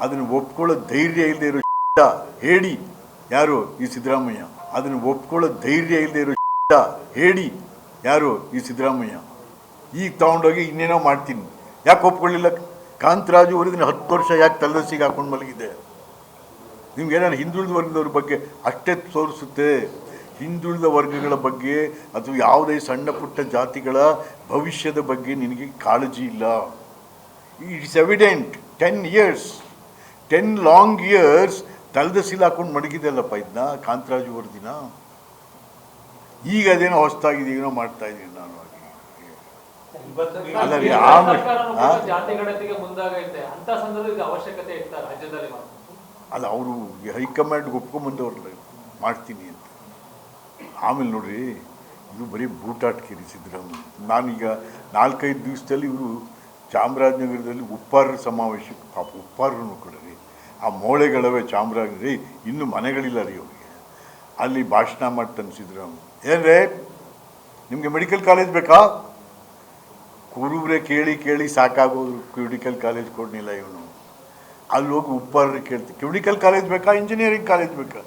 ಅದನ್ನು ಒಪ್ಕೊಳ್ಳೋ ಧೈರ್ಯ ಇಲ್ಲದೆ ಇರೋ ಹೇಳಿ. ಯಾರು ಈ ಸಿದ್ದರಾಮಯ್ಯ? ಅದನ್ನು ಒಪ್ಕೊಳ್ಳೋ ಧೈರ್ಯ ಇಲ್ಲದೆ ಇರೋ ಹೇಳಿ. ಯಾರು ಈ ಸಿದ್ದರಾಮಯ್ಯ? ಈಗ ತಗೊಂಡೋಗಿ ಇನ್ನೇನೋ ಮಾಡ್ತೀನಿ. ಯಾಕೆ ಒಪ್ಕೊಳ್ಳಿಲ್ಲ? ಕಾಂತರಾಜು ಅವರಿಗಿನ ಹತ್ತು ವರ್ಷ ಯಾಕೆ ತಲೆಸಿಗೆ ಹಾಕೊಂಡು ಮಲಗಿದೆ? ನಿಮ್ಗೆ ಏನಾದ್ರು ಹಿಂದುಳಿದ ವರ್ಗದವ್ರ ಬಗ್ಗೆ ಅಷ್ಟೇ ತೋರಿಸುತ್ತೆ. ಹಿಂದುಳಿದ ವರ್ಗಗಳ ಬಗ್ಗೆ ಅಥವಾ ಯಾವುದೇ ಸಣ್ಣ ಪುಟ್ಟ ಜಾತಿಗಳ ಭವಿಷ್ಯದ ಬಗ್ಗೆ ನಿನಗೆ ಕಾಳಜಿ ಇಲ್ಲ. It's evident ten years ten long years ತಲೆದ ಸಿಲ್ ಹಾಕೊಂಡು ಮಡಗಿದೆಲ್ಲಪ್ಪ ಇದನ್ನ ಕಾಂತರಾಜು ವರದಿನ ಈಗ ಅದೇನೋ ಹೊಸ್ತಾಗಿದೆ ಏನೋ ಮಾಡ್ತಾ ಇದ್ದೀನಿ ನಾನು ಅಲ್ಲ ರೀ. ಅಲ್ಲ ಅವರು ಹೈಕಮಾಂಡ್ ಒಪ್ಕೊಂಬಂದವ್ರಲ್ಲ ಮಾಡ್ತೀನಿ ಅಂತ. ಆಮೇಲೆ ನೋಡ್ರಿ ಇದು ಬರೀ ಬೂಟಾಟ್ಕಿರಿ ಸಿದ್ದರಾಮಯ್ಯ. ನಾನೀಗ ನಾಲ್ಕೈದು ದಿವಸದಲ್ಲಿ ಇವರು ಚಾಮರಾಜನಗರದಲ್ಲಿ ಉಪ್ಪಾರ ಸಮಾವೇಶಕ್ಕೆ ಪಾಪ ಉಪ್ಪಾರನ್ನು ಕೊಡ್ರಿ ಆ ಮೋಳೆಗಳವೇ ಚಾಮರಾಜನಗರ ಇನ್ನು ಮನೆಗಳಿಲ್ಲ ರೀ ಅವ್ರಿಗೆ ಅಲ್ಲಿ ಭಾಷಣ ಮಾಡಿ ತನಿಸಿದ್ರು ಅವನು ಏನ್ರೇ, ನಿಮಗೆ ಮೆಡಿಕಲ್ ಕಾಲೇಜ್ ಬೇಕಾ? ಕುರುಬ್ರೆ ಕೇಳಿ ಕೇಳಿ ಸಾಕಾಗೋದು ಕ್ಯೂಡಿಕಲ್ ಕಾಲೇಜ್ ಕೊಡ್ನಿಲ್ಲ ಇವನು. ಅಲ್ಲಿ ಹೋಗಿ ಉಪ್ಪಾರ ಕೇಳ್ತೀವಿ ಕ್ಯೂಡಿಕಲ್ ಕಾಲೇಜ್ ಬೇಕಾ ಇಂಜಿನಿಯರಿಂಗ್ ಕಾಲೇಜ್ ಬೇಕಾ?